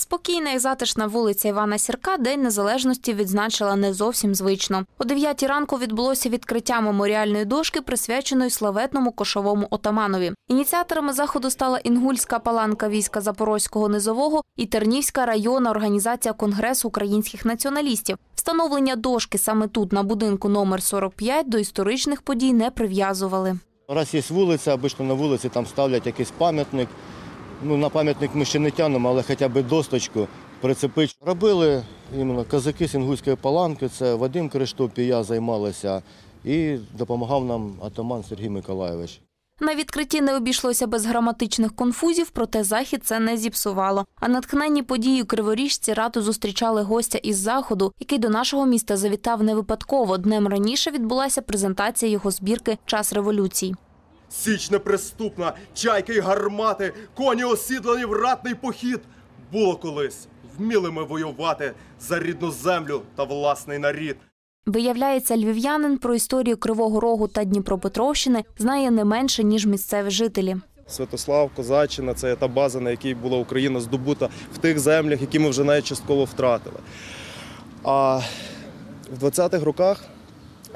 Спокійна і затишна вулиця Івана Сірка День Незалежності відзначила не зовсім звично. О 9 ранку відбулося відкриття меморіальної дошки, присвяченої славетному кошовому отаманові. Ініціаторами заходу стала Інгульська паланка війська Запорозького низового і Тернівська районна організація Конгресу українських націоналістів. Встановлення дошки саме тут, на будинку номер 45, до історичних подій не прив'язували. Раз є вулиця, обично на вулиці там ставлять якийсь пам'ятник. Ну, на пам'ятник ми ще не тягнемо, але хоча б досточку прицепити. Робили іменно козаки з Інгульської паланки, це Вадим Криштоп і я займалися, і допомагав нам атаман Сергій Миколайович. На відкритті не обійшлося без граматичних конфузів, проте захід це не зіпсувало. А натхненні події у Криворіжці раду зустрічали гостя із заходу, який до нашого міста завітав не випадково. Днем раніше відбулася презентація його збірки Час революцій. Січ неприступна, чайки й гармати, коні осідлані в ратний похід. Було колись, вміли ми воювати за рідну землю та власний нарід. Виявляється, львів'янин про історію Кривого Рогу та Дніпропетровщини знає не менше ніж місцеві жителі. Святослав, Козаччина це та база, на якій була Україна здобута в тих землях, які ми вже навіть частково втратили. А в 20-х роках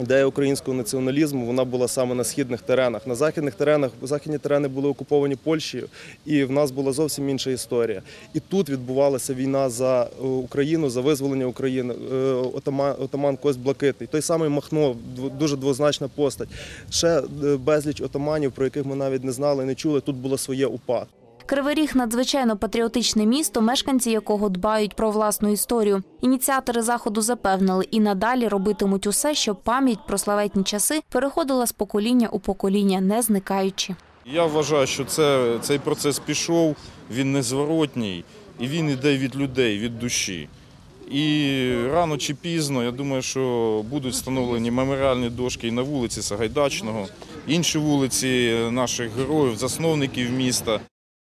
ідея українського націоналізму вона була саме на східних теренах. На західних теренах західні терени були окуповані Польщею, і в нас була зовсім інша історія. І тут відбувалася війна за е, Україну, за визволення України. Е, Отаман, отаман Кость Блакитний. Той самий Махно, дуже двозначна постать. Ще е, безліч отаманів, про яких ми навіть не знали, не чули. Тут було своє УПА. Кривий Ріг – надзвичайно патріотичне місто, мешканці якого дбають про власну історію. Ініціатори заходу запевнили і надалі робитимуть усе, щоб пам'ять про славетні часи переходила з покоління у покоління, не зникаючи. Я вважаю, що це, цей процес пішов, він незворотній, і він йде від людей, від душі. І рано чи пізно, я думаю, що будуть встановлені меморіальні дошки і на вулиці Сагайдачного, інші вулиці наших героїв, засновників міста.